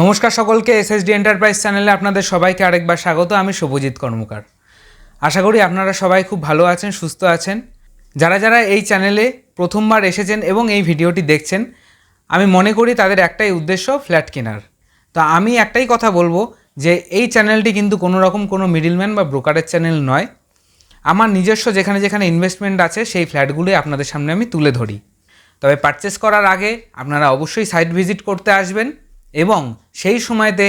নমস্কার সকলকে SSD enterprise চ্যানেলে আপনাদের সবাইকে আরেকবার স্বাগত। আমি শুভজিৎ কর্মকার। আশা করি আপনারা সবাই খুব ভালো আছেন, সুস্থ আছেন। যারা যারা এই চ্যানেলে প্রথমবার এসেছেন এবং এই ভিডিওটি দেখছেন, আমি মনে করি তাদের একটাই উদ্দেশ্য, ফ্ল্যাট কেনার। তো আমি একটাই কথা বলব যে এই চ্যানেলটি কিন্তু কোনো রকম কোনো মিডিলম্যান বা ব্রোকারের চ্যানেল নয়। আমার নিজস্ব যেখানে যেখানে ইনভেস্টমেন্ট আছে, সেই ফ্ল্যাটগুলোই আপনাদের সামনে আমি তুলে ধরি। তবে পারচেস করার আগে আপনারা অবশ্যই সাইট ভিজিট করতে আসবেন। এবং সেই সময়তে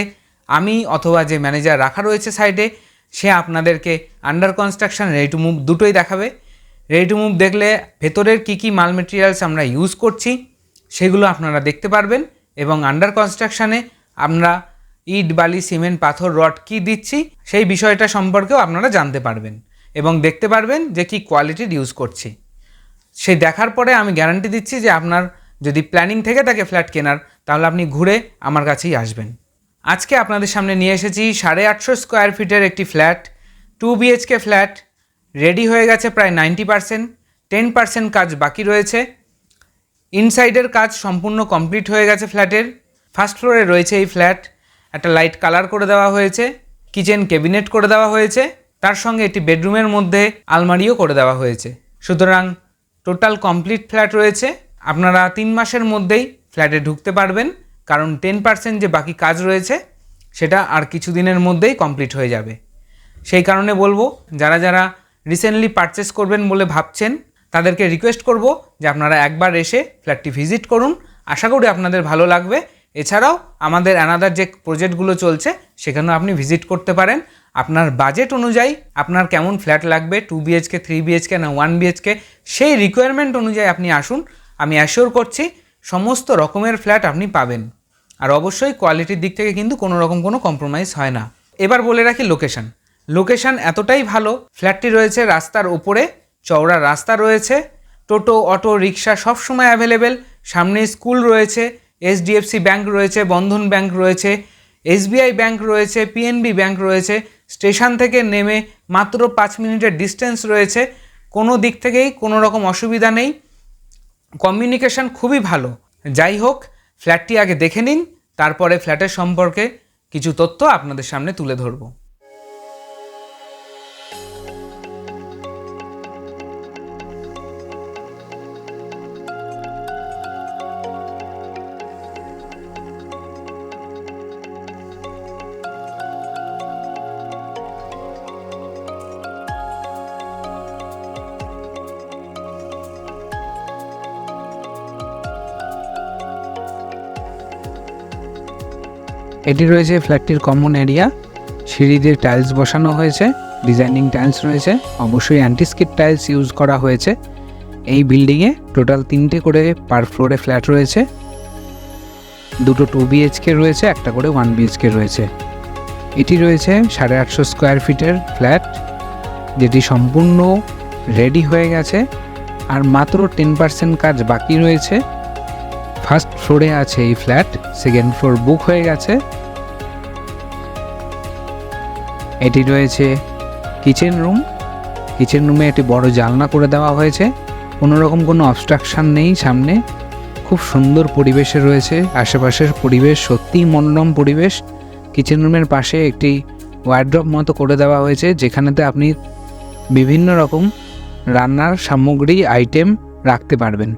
আমি অথবা যে ম্যানেজার রাখা রয়েছে সাইটে সে আপনাদেরকে under construction ready to move দুটোই দেখাবে। রেডি টু মুভ দেখলে ভেতরের কী কী মাল মেটেরিয়ালস আমরা ইউজ করছি, সেগুলো আপনারা দেখতে পারবেন এবং আন্ডার কনস্ট্রাকশানে আমরা ইট, বালি, সিমেন্ট, পাথর, রড কী দিচ্ছি সেই বিষয়টা সম্পর্কেও আপনারা জানতে পারবেন এবং দেখতে পারবেন যে কী কোয়ালিটির ইউজ করছি। সেই দেখার পরে আমি গ্যারান্টি দিচ্ছি যে আপনার যদি প্ল্যানিং থেকে থাকে ফ্ল্যাট কেনার তাহলে আপনি ঘুরে আমার কাছেই আসবেন। আজকে আপনাদের সামনে নিয়ে এসেছি সাড়ে আটশো স্কোয়ার ফিটের একটি flat two BHK flat ready হয়ে গেছে প্রায় নাইনটি পার্সেন্ট টেন পার্সেন্ট কাজ বাকি রয়েছে। ইনসাইডের কাজ সম্পূর্ণ কমপ্লিট হয়ে গেছে ফ্ল্যাটের ফার্স্ট ফ্লোরে রয়েছে এই ফ্ল্যাট একটা লাইট কালার করে দেওয়া হয়েছে কিচেন ক্যাবিনেট করে দেওয়া হয়েছে, তার সঙ্গে একটি বেডরুমের মধ্যে আলমারিও করে দেওয়া হয়েছে। সুতরাং টোটাল কমপ্লিট ফ্ল্যাট রয়েছে। আপনারা তিন মাসের মধ্যেই ফ্ল্যাটে ঢুকতে পারবেন, কারণ টেন পার্সেন্ট যে বাকি কাজ রয়েছে, সেটা আর কিছু দিনের মধ্যেই কমপ্লিট হয়ে যাবে। সেই কারণে বলব, যারা যারা রিসেন্টলি পারচেস করবেন বলে ভাবছেন, তাদেরকে রিকোয়েস্ট করব যে আপনারা একবার এসে ফ্ল্যাটটি ভিজিট করুন। আশা করি আপনাদের ভালো লাগবে। এছাড়াও আমাদের অ্যানাদার যে প্রজেক্টগুলো চলছে, সেখানেও আপনি ভিজিট করতে পারেন। আপনার বাজেট অনুযায়ী আপনার কেমন ফ্ল্যাট লাগবে টু বিএইচকে থ্রি বিএইচকে না ওয়ান বিএইচকে সেই রিকোয়ারমেন্ট অনুযায়ী আপনি আসুন। আমি অ্যাসিওর করছি সমস্ত রকমের ফ্ল্যাট আপনি পাবেন। আর অবশ্যই কোয়ালিটির দিক থেকে কিন্তু কোনো রকম কোনো কম্প্রোমাইজ হয় না। এবার বলে রাখি লোকেশন। লোকেশন এতটাই ভালো, ফ্ল্যাটটি রয়েছে রাস্তার ওপরে, চওড়া রাস্তা রয়েছে, টোটো, অটো, রিক্সা সবসময় অ্যাভেলেবেল সামনে স্কুল রয়েছে এইচডিএফসি ব্যাংক রয়েছে, বন্ধন ব্যাংক রয়েছে এসবিআই ব্যাংক রয়েছে পিএনবি ব্যাংক রয়েছে, স্টেশন থেকে নেমে মাত্র পাঁচ মিনিটের ডিস্টেন্স রয়েছে, কোনো দিক থেকেই কোনো রকম অসুবিধা নেই। কমিউনিকেশন খুবই ভালো। যাই হোক ফ্ল্যাটটি আগে দেখে নিন, তারপরে ফ্ল্যাটের সম্পর্কে কিছু তথ্য আপনাদের সামনে তুলে ধরবো। এটি রয়েছে ফ্ল্যাটটির কমন এরিয়া সিঁড়ি দিয়ে টাইলস বসানো হয়েছে ডিজাইনিং টাইলস রয়েছে, অবশ্যই অ্যান্টিস্কিট টাইলস ইউজ করা হয়েছে। এই বিল্ডিংয়ে টোটাল তিনটে করে পার ফ্লোরে ফ্ল্যাট রয়েছে। দুটো টু বিএইচকে রয়েছে, একটা করে ওয়ান বিএইচকে রয়েছে। এটি রয়েছে সাড়ে আটশো স্কোয়ার ফিটের ফ্ল্যাট যেটি সম্পূর্ণ রেডি হয়ে গেছে। আর মাত্র টেন পার্সেন্ট কাজ বাকি রয়েছে। ফার্স্ট ফ্লোরে আছে এই ফ্ল্যাট সেকেন্ড ফ্লোর বুক হয়ে গেছে। এটি রয়েছে কিচেন রুম। কিচেন রুমে একটি বড় জানলা করে দেওয়া হয়েছে। কোনো রকম কোনো অবস্ট্রাকশন নেই সামনে। খুব সুন্দর পরিবেশে রয়েছে। আশেপাশের পরিবেশ সত্যিই মনোরম পরিবেশ। কিচেন রুমের পাশে একটি ওয়ার্ড্রপ মতো করে দেওয়া হয়েছে, যেখানেতে আপনি বিভিন্ন রকম রান্নার সামগ্রী আইটেম রাখতে পারবেন।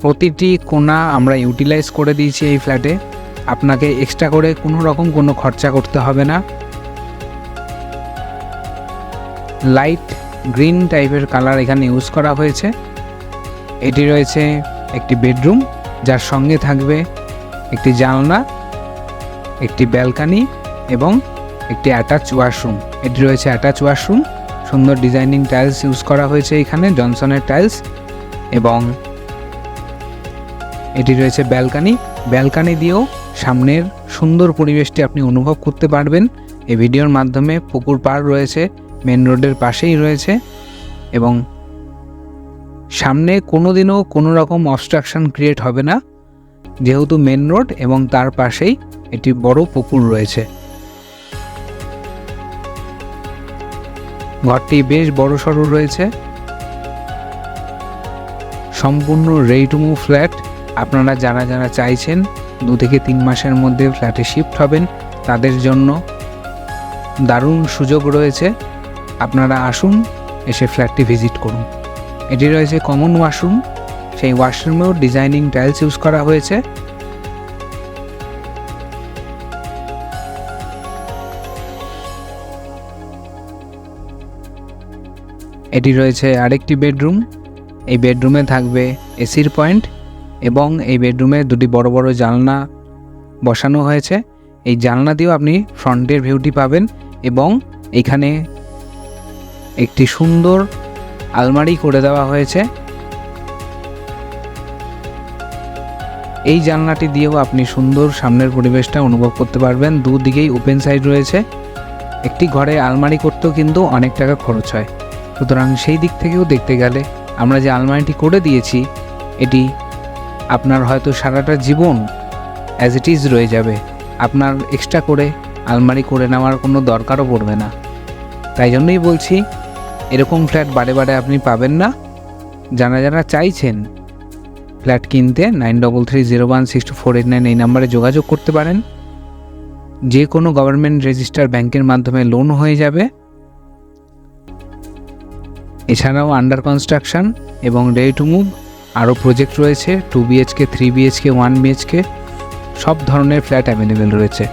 প্রতিটি কোণা আমরা ইউটিলাইজ করে দিয়েছি এই ফ্ল্যাটে আপনাকে এক্সট্রা করে কোনো রকম কোনো খরচা করতে হবে না। লাইট গ্রিন টাইপের কালার এখানে ইউজ করা হয়েছে। এটি রয়েছে একটি বেডরুম যার সঙ্গে থাকবে একটি জানলা, একটি ব্যালকানি এবং একটি অ্যাটাচ ওয়াশরুম এটি রয়েছে অ্যাটাচ ওয়াশরুম সুন্দর ডিজাইনিং টাইলস ইউজ করা হয়েছে এখানে জনসনের টাইলস এবং এটি রয়েছে ব্যালকানি ব্যালকানি দিয়েও সামনের সুন্দর পরিবেশটি আপনি অনুভব করতে পারবেন। এই ভিডিওর মাধ্যমে পুকুর পাড় রয়েছে মেন রোডের পাশেই রয়েছে এবং সামনে কোনো দিনও কোনো রকম অবস্ট্রাকশন ক্রিয়েট হবে না। যেহেতু মেন রোড এবং তার পাশেই একটি বড় পুকুর রয়েছে। ঘরটি বেশ বড় সড়ো রয়েছে। সম্পূর্ণ রেডি টু মুভ ফ্ল্যাট আপনারা যারা যারা চাইছেন দু থেকে তিন মাসের মধ্যে ফ্ল্যাটে শিফট হবেন। তাদের জন্য দারুণ সুযোগ রয়েছে। আপনারা আসুন, এসে ফ্ল্যাটটি ভিজিট করুন। এটি রয়েছে কমন ওয়াশরুম। সেই ওয়াশরুমেও ডিজাইনিং টাইলস ইউজ করা হয়েছে। এটি রয়েছে আরেকটি বেডরুম। এই বেডরুমে থাকবে এসির পয়েন্ট। এবং এই বেডরুমে দুটি বড় বড় জানলা বসানো হয়েছে। এই জানলা দিয়েও আপনি ফ্রন্টের ভিউটি পাবেন এবং এখানে একটি সুন্দর আলমারি করে দেওয়া হয়েছে। এই জানলাটি দিয়েও আপনি সুন্দর সামনের পরিবেশটা অনুভব করতে পারবেন। দুদিকেই ওপেন সাইড রয়েছে। একটি ঘরে আলমারি করতেও কিন্তু অনেক টাকা খরচ হয়। সুতরাং সেই দিক থেকেও দেখতে গেলে আমরা যে আলমারিটি করে দিয়েছি, এটি আপনার হয়তো সারাটা জীবন অ্যাজ ইট ইজ রয়ে যাবে। আপনার এক্সট্রা করে, আলমারি করে নেওয়ার কোনো দরকারও পড়বে না। তাই জন্যই বলছি, এরকম ফ্ল্যাট বারে বারে আপনি পাবেন না। যারা যারা চাইছেন ফ্ল্যাট কিনতে nine double three zero one six two four eight nine এই নাম্বারে যোগাযোগ করতে পারেন। যে কোনো গভর্নমেন্ট রেজিস্টার ব্যাংকের মাধ্যমে লোন হয়ে যাবে। এছাড়াও আন্ডার কনস্ট্রাকশন এবং রেডি টু মুভ প্রজেক্ট রয়েছে two BHK three BHK one BHK সব ধরনের ফ্ল্যাট অ্যাভেলেবেল রয়েছে।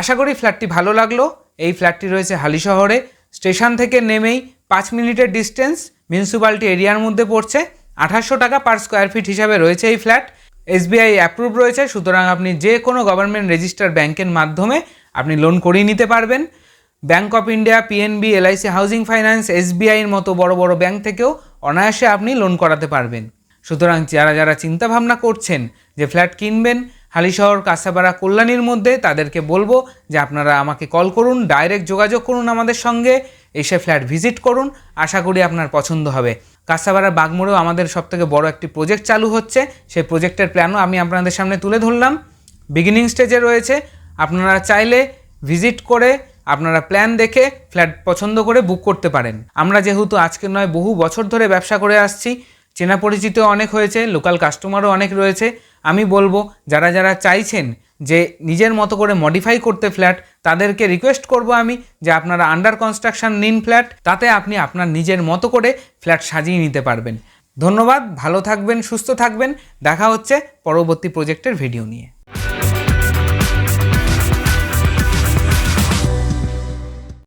আশা করি ফ্ল্যাটটি ভালো লাগল। এই ফ্ল্যাটটি রয়েছে হালি শহরে। স্টেশন থেকে নেমেই পাঁচ মিনিটের ডিস্টেন্স মিউনিসিপ্যালিটি এরিয়ার মধ্যে পড়ছে। আঠাশশো টাকা পার স্কোয়ার ফিট হিসাবে রয়েছে এই ফ্ল্যাট এসবিআই অ্যাপ্রুভ রয়েছে, সুতরাং আপনি যে কোনো গভর্নমেন্ট রেজিস্টার ব্যাংকের মাধ্যমে আপনি লোন করিয়ে নিতে পারবেন। Bank of India PNB LIC housing finance এসবিআইয়ের মতো বড় বড় ব্যাংক থেকেও অনায়াসে আপনি লোন করাতে পারবেন। সুতরাং যারা যারা চিন্তা ভাবনা করছেন যে ফ্ল্যাট কিনবেন, হালিশহর, কাঁসাপাড়া, কল্যাণীর মধ্যে, তাদেরকে বলব যে আপনারা আমাকে কল করুন ডাইরেক্ট যোগাযোগ করুন আমাদের সঙ্গে। এসে ফ্ল্যাট ভিজিট করুন। আশা করি আপনার পছন্দ হবে। কাঁসাপাড়া বাগমোড়েও আমাদের সবথেকে বড় একটি প্রজেক্ট চালু হচ্ছে। সেই প্রজেক্টের প্ল্যানও আমি আপনাদের সামনে তুলে ধরলাম। বিগিনিং স্টেজে রয়েছে। আপনারা চাইলে ভিজিট করে, আপনারা প্ল্যান দেখে ফ্ল্যাট পছন্দ করে বুক করতে পারেন। আমরা যেহেতু আজকে নয়, বহু বছর ধরে ব্যবসা করে আসছি। চেনা পরিচিত অনেক হয়েছে, লোকাল কাস্টমারও অনেক রয়েছে। আমি বলব, যারা যারা চাইছেন যে নিজের মতো করে মডিফাই করতে ফ্ল্যাট তাদেরকে রিকোয়েস্ট করব আমি যে আপনারা আন্ডার কনস্ট্রাকশন নিন ফ্ল্যাট তাতে আপনি আপনার নিজের মতো করে ফ্ল্যাট সাজিয়ে নিতে পারবেন। ধন্যবাদ, ভালো থাকবেন, সুস্থ থাকবেন। দেখা হচ্ছে পরবর্তী প্রজেক্টের ভিডিও নিয়ে।